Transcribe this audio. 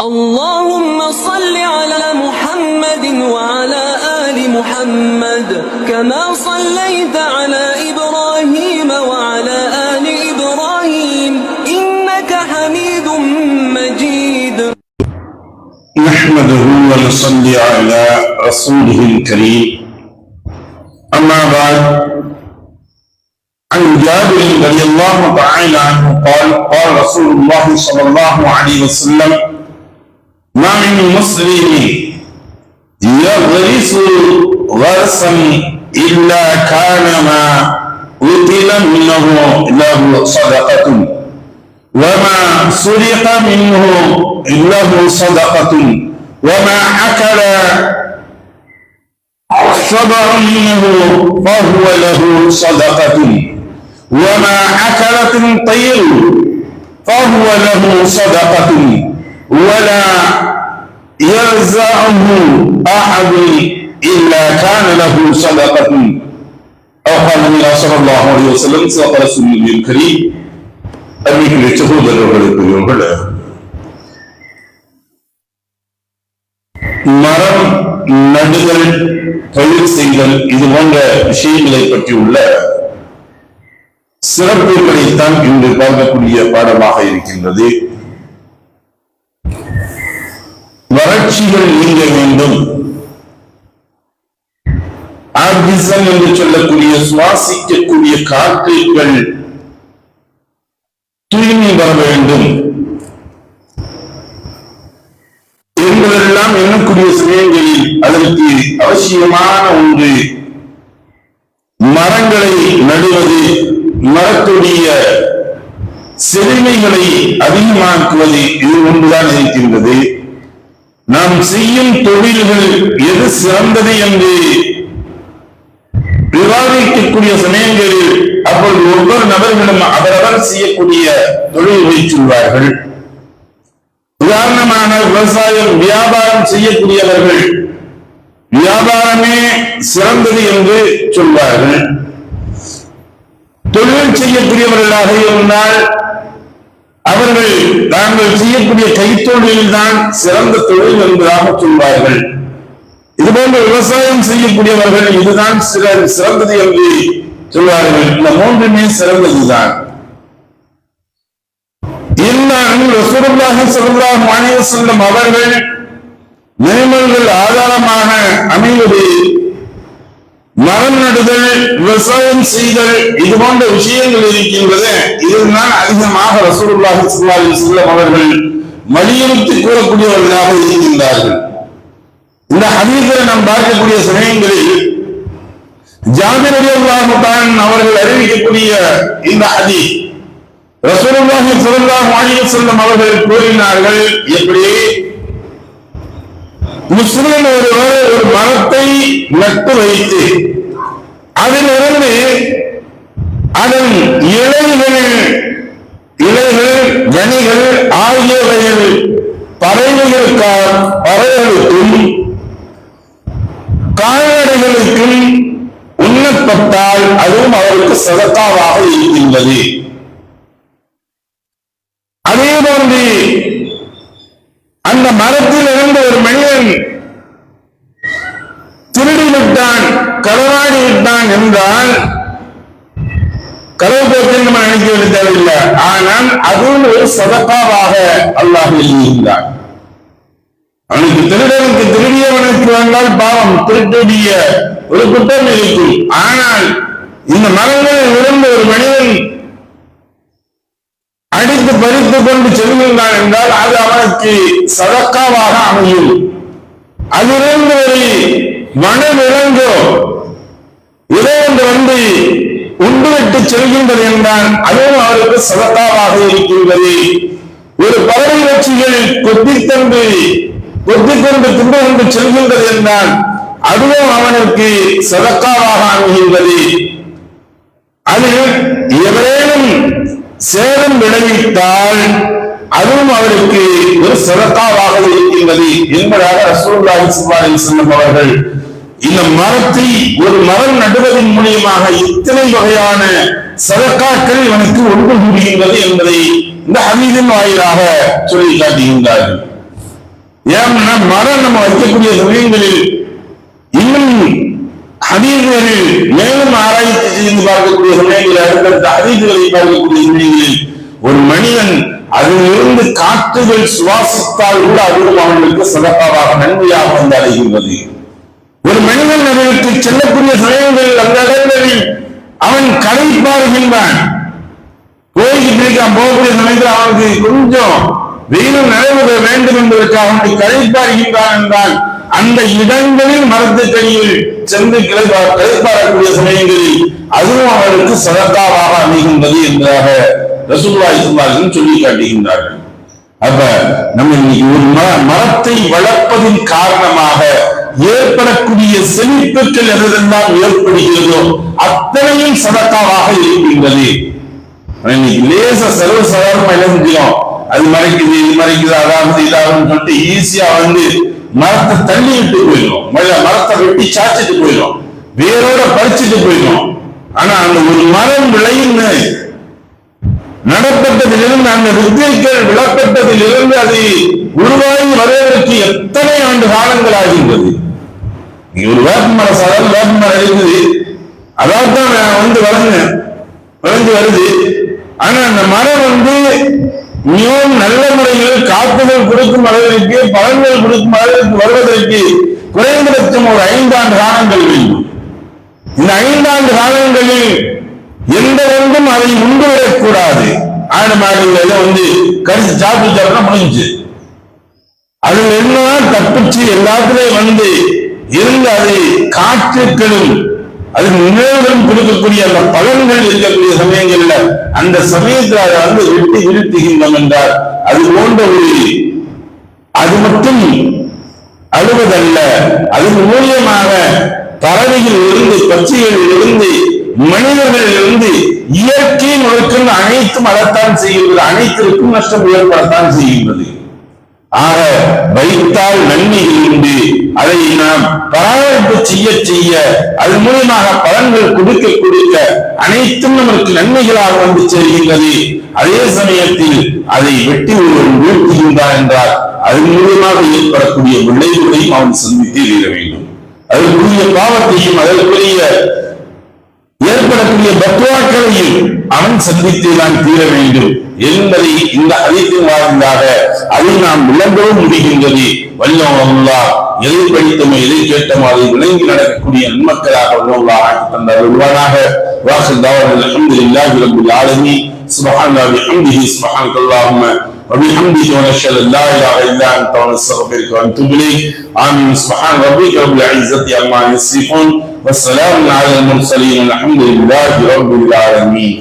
اللهم صل على محمد وعلى آل محمد كما صليت على إبراهيم وعلى آل إبراهيم إنك حميد مجيد. نحمده ونصلي على رسوله الكريم. أما بعد عن جابر رضي الله تعالى عنه قال قال رسول الله صلى الله عليه وسلم ما من مسلم يغرس غرسا إلا كان ما قتل منه له صدقة. وما سرق منه له صدقة. وما أكل صبر منه فهو له صدقة. وما أكلت الطير فهو له صدقة. ولا يرزعه أحد إلا كان له صدقة أو قال النبي صلى الله عليه وسلم صدق رسول الله الكريم அன்னைக்கு சகோதரர்களுக்கு இவர்கள் மரம் நடுதல் பயிர் செய்தல் இது போன்ற விஷயங்களை பற்றியுள்ள சிறப்புகளைத்தான் இன்று பார்க்கக்கூடிய பாடமாக இருக்கின்றது வறட்சிகள் நீங்க வேண்டும். ஆக்சிஜன் என்று சொல்லக்கூடிய சுவாசிக்கக்கூடிய காற்றுகள் தூய்மை வர வேண்டும். என்பதெல்லாம் எண்ணக்கூடிய சமயங்களில் அதற்கு அவசியமான ஒன்று மரங்களை நடுவது மரத்துடைய செழுமைகளை அதிகமாக்குவது இது ஒன்றுதான் இருக்கின்றது. நாம் செய்யும் தொழில்கள் எது சிறந்தது என்று விவாதிக்கக்கூடிய சமயங்களில் அப்பொழுது ஒவ்வொரு நபர்களும் அவரவர் செய்யக்கூடிய தொழிலை சொல்வார்கள். உதாரணமான விவசாயம் வியாபாரம் செய்யக்கூடியவர்கள் வியாபாரமே சிறந்தது என்று சொல்வார்கள். தொழில் செய்யக்கூடியவர்களாக இருந்தால் அவர்கள் தாங்கள் செய்யக்கூடிய கைத்தொழில் தான் சிறந்த தொழில் என்பதாக சொல்வார்கள். இதுபோன்ற விவசாயம் செய்யக்கூடியவர்கள் இதுதான் சிற- சிறந்தது என்று சொல்வார்கள். இந்த மூன்றுமே சிறந்ததுதான். இன்னும் ரசூலுல்லாஹி ஸல்லல்லாஹு அலைஹி அவர்கள் நினைவுகள் ஆதாரமாக விவசாயம் செய்தல் இது போன்ற விஷயங்கள் இருக்கின்றது இதுதான் அதிகமாக ரசூலுல்லாஹி சுல்லாஹி அலைஹி அவர்கள் வலியுறுத்தி கூறக்கூடியவர்களாக இருக்கின்றார்கள். இந்த ஹதீஸை நாம் பார்க்கக்கூடிய சமயங்களில் ஜாபிர் ரலியல்லாஹு அவர்கள் அறிவிக்கக்கூடிய இந்த ஹதி ரசூலுல்லாஹி ஸல்லல்லாஹு அலைஹி செல்லம் அவர்கள் கூறினார்கள் எப்படி? முஸ்லிம் ஒருவர் ஒரு மரத்தை நட்டு வைத்து அதிலிருந்து அதன் இலைகள் இலைகள் கனிகள் ஆகியவைகள் பறவைகளுக்காக பறவைகளுக்கும் கால்நடைகளுக்கும் உண்ணப்பட்டால் அதுவும் அவருக்கு சதத்தாவாக இருக்கின்றது. அதே போன்று அந்த மரத்தில் இருந்து ஒரு மனிதன் திருடிவிட்டான் களவாடி விட்டான் என்றால் களவு போக்கு நம்ம நினைக்க வேண்டிய தேவையில்லை. ஆனால் அதுவும் ஒரு சதக்காவாக அல்லாஹ் எழுதியிருந்தான் அவனுக்கு திருடனுக்கு திருடியவனுக்கு வந்தால் பாவம் திருட்டுடைய ஒரு குற்றம் இருக்கும். ஆனால் இந்த மரங்களில் இருந்து ஒரு மனிதன் அடித்து பறித்துக் கொண்டு செல்கின்றான் என்றால் அது அவனுக்கு சதக்காவாக அமையும். அதிலிருந்து ஒரு மனவிலங்கோ ஏதோ ஒன்று உண்டுவிட்டு செல்கின்றது என்றால் அதுவும் அவருக்கு சதக்காவாக இருக்கின்றது. ஒரு பறவை வச்சிகள் கொத்தித்தந்து கொத்திக்கொண்டு தின்று கொண்டு செல்கின்றது என்றால் அதுவும் அவனுக்கு சதக்காவாக அமைகின்றது. அது எவரேனும் சேதம் விளைவித்தால் அதுவும் அவருக்கு ஒரு சிறக்காவாக இருக்கின்றது என்பதாக ரசூல்லாஹி ஸல்லல்லாஹு அவர்கள் இந்த மரத்தை ஒரு மரம் நடுவதன் இத்தனை வகையான சதக்காக்கள் இவனுக்கு ஒன்று கூடுகின்றது என்பதை இந்த ஹமீதின் வாயிலாக சொல்லி காட்டுகின்றார்கள் ஏன்னா மரம் நம்ம வைக்கக்கூடிய சமயங்களில் இன்னும் ஹதீதுகளில் மேலும் ஆராய்ச்சி செய்து பார்க்கக்கூடிய சமயங்களில் அடுத்தடுத்த ஹதீதுகளை பார்க்கக்கூடிய சமயங்களில் ஒரு மனிதன் அதிலிருந்து காற்றுகள் சுவாசித்தால் கூட அதுவும் அவர்களுக்கு சிறப்பாக நன்மையாக வந்து அடைகின்றது. ஒரு மனிதன் அதற்கு செல்லக்கூடிய சமயங்களில் அவன் களைப்பாருகின்றான் கோயிலுக்கு பிடிக்காம போகக்கூடிய சமயத்தில் அவனுக்கு கொஞ்சம் வெயிலும் நிலவுக வேண்டும் என்பதற்காக அவனை களைப்பாருகின்றான் என்றால் அந்த இடங்களில் மரத்துக்கடியில் சென்று கிளைப்பா களைப்பாறக்கூடிய சமயங்களில் அதுவும் அவருக்கு சதத்தாவாக அமைகின்றது என்பதாக ரசூல்லா சொல்லாலும் சொல்லி காட்டுகின்றார்கள். அப்ப நம்ம இன்னைக்கு ஒரு மரத்தை வளர்ப்பதின் காரணமாக ஏற்படக்கூடிய செழிப்புகள் எதெல்லாம் ஏற்படுகிறதோ சதக்காவாக இருக்கின்றது. லேச செலவு சாதாரணமா என்ன செஞ்சோம் அது மறைக்குது இது மறைக்குது அதாவது இதாகும் சொல்லிட்டு ஈஸியா வந்து மரத்தை தள்ளி விட்டு போயிடும் மரத்தை வெட்டி சாச்சிட்டு போயிடும் வேரோட பறிச்சுட்டு போயிடும் ஆனா அந்த ஒரு மரம் விளையுன்னு நடப்பட்டதிலிருந்து அந்த வித்தியைகள் விளக்கப்பட்டதிலிருந்து அது உருவாகி வருவதற்கு எத்தனை ஆண்டு காலங்கள் ஆகின்றது? ஒரு வேப்பமர சாதாரண வேப்பமரம் இருக்குது. அதாவது நான் வந்து வளர்ந்தேன். வளர்ந்து வருது. ஆனா அந்த மரம் வந்து மிகவும் நல்ல முறையில் காப்புகள் கொடுக்கும் அளவிற்கு பலன்கள் கொடுக்கும் அளவிற்கு வருவதற்கு குறைந்தபட்சம் ஒரு ஐந்தாண்டு காலங்கள் வேண்டும். இந்த ஐந்தாண்டு காலங்களில் எந்த ஒன்றும் அதை உண்டு விடக்கூடாது ஆடு மாடுகள் வந்து கடிச்சு சாப்பிட்டு முடிஞ்சு அதுல என்ன தப்பிச்சு எல்லாத்துலயும் வந்து இருந்து அதை காற்றுக்களும் அது நினைவுகளும் கொடுக்கக்கூடிய அந்த பலன்கள் இருக்கக்கூடிய சமயங்கள்ல அந்த சமயத்தில் அதை வந்து விட்டு இருத்துகின்றோம் என்றார் அது போன்ற ஒரு அது மட்டும் அழுவதல்ல. அதன் மூலியமாக பறவைகள் இருந்து பச்சைகள் இருந்து மனிதர்கள் இருந்து இயற்கையின் ஒழுக்கம் அனைத்தும் அழத்தான் செய்கின்றது. அனைத்திற்கும் நஷ்டம் ஏற்படத்தான் செய்கின்றது. ஆக வைத்தால் நன்மைகள் உண்டு. அதை நாம் பராமரிப்பு செய்ய செய்ய அதன் மூலமாக பலன்கள் கொடுக்க கொடுக்க அனைத்தும் நமக்கு நன்மைகளாக வந்து சேர்கின்றது. அதே சமயத்தில் அதை வெட்டி ஒருவன் வீழ்த்துகின்றான் என்றால் அதன் மூலமாக ஏற்படக்கூடிய விளைவுகளையும் அவன் சிந்தித்து தீர வேண்டும். அதற்குரிய பாவத்தையும் அதற்குரிய ஏற்படக்கூடிய பத்வாக்களையும் அவன் சந்தித்தே தான் தீர வேண்டும் என்பதை இந்த அதித்தின் வாயிலாக அதை நாம் விளங்கவும் முடிகின்றது வல்லோம் அல்லா எதை படித்தமோ எதை கேட்டமோ அதை விளங்கி நடக்கக்கூடிய நன்மக்களாக வல்லோல்லா ஆக்கி தந்தார் உருவானாக வாசல் தாவல் அல்ஹம்துலில்லாஹி ரப்பில் ஆலமீன் سبحان الله بحمده سبحانك اللهم وبحمدك ونشهد ان لا اله الا انت ونستغفرك ونتوب اليك امين سبحان ربك رب العزه عما يصفون والسلام على المرسلين الحمد لله رب العالمين